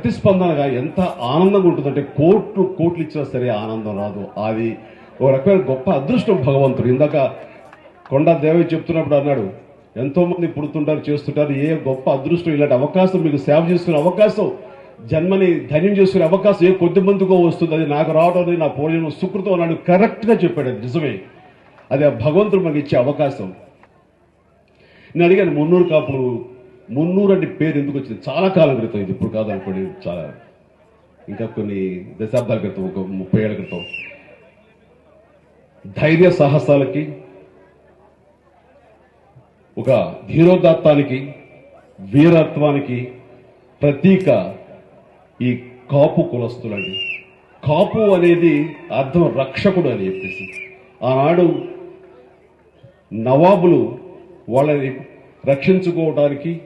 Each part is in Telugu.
ప్రతిస్పందనగా ఎంత ఆనందంగా ఉంటుందంటే కోట్లు కోట్లు ఇచ్చినా సరే ఆనందం రాదు. అది ఒక రకమైన గొప్ప అదృష్టం భగవంతుడు. ఇందాక కొండ దేవి చెప్తున్నప్పుడు అన్నాడు ఎంతోమంది పుడుతుంటారు చేస్తుంటారు ఏ గొప్ప అదృష్టం ఇలాంటి అవకాశం మీకు సేవ చేసుకునే అవకాశం జన్మని ధన్యం చేసుకునే అవకాశం ఏ కొద్ది మందికో వస్తుంది. అది నాకు రావడం అనేది నా పూర్వజన్మ సుకృతం అన్నాడు. కరెక్ట్గా చెప్పాడు అది. నిజమే. అది ఆ భగవంతుడు మనకి ఇచ్చే అవకాశం. నేను అడిగాను మున్నూరు కాపులు మున్నూరు అంటే పేరు ఎందుకు వచ్చింది? చాలా కాలం క్రితం ఇది. ఇప్పుడు కాదనుకోండి చాలా. ఇంకా కొన్ని దశాబ్దాల క్రితం ఒక ముప్పై ఏళ్ళ క్రితం. ధైర్య సాహసాలకి ఒక ధీరోదాత్తానికి వీరత్వానికి ప్రతీక ఈ కాపు కులస్తులండి. కాపు అనేది అర్థం రక్షకుడు అని చెప్పేసి. ఆనాడు నవాబులు వాళ్ళని రక్షించుకోవడానికి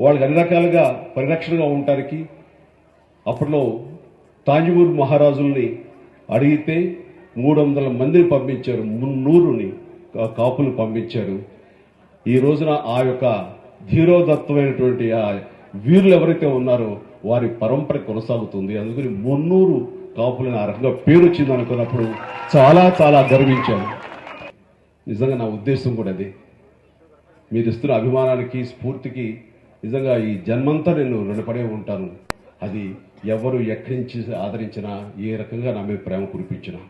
వాళ్ళకి అన్ని రకాలుగా పరిరక్షణగా ఉండటానికి అప్పట్లో తాంజూరు మహారాజుల్ని అడిగితే మూడు వందల మందిని పంపించారు మున్నూరుని కాపులు పంపించారు. ఈ రోజున ఆ యొక్క ధీరోదత్తమైనటువంటి ఆ వీరులు ఎవరైతే ఉన్నారో వారి పరంపర కొనసాగుతుంది. అందుకని మున్నూరు కాపులని ఆ రకంగా పేరు వచ్చింది అనుకున్నప్పుడు చాలా చాలా గర్వించాను. నిజంగా నా ఉద్దేశం కూడా అది. మీరు ఇస్తున్న అభిమానానికి స్ఫూర్తికి నిజంగా ఈ జన్మంతా నేను రుణపడే ఉంటాను. అది ఎవరు ఎక్కడి నుంచి ఆదరించినా ఏ రకంగా నా మీద ప్రేమ కురిపించినా.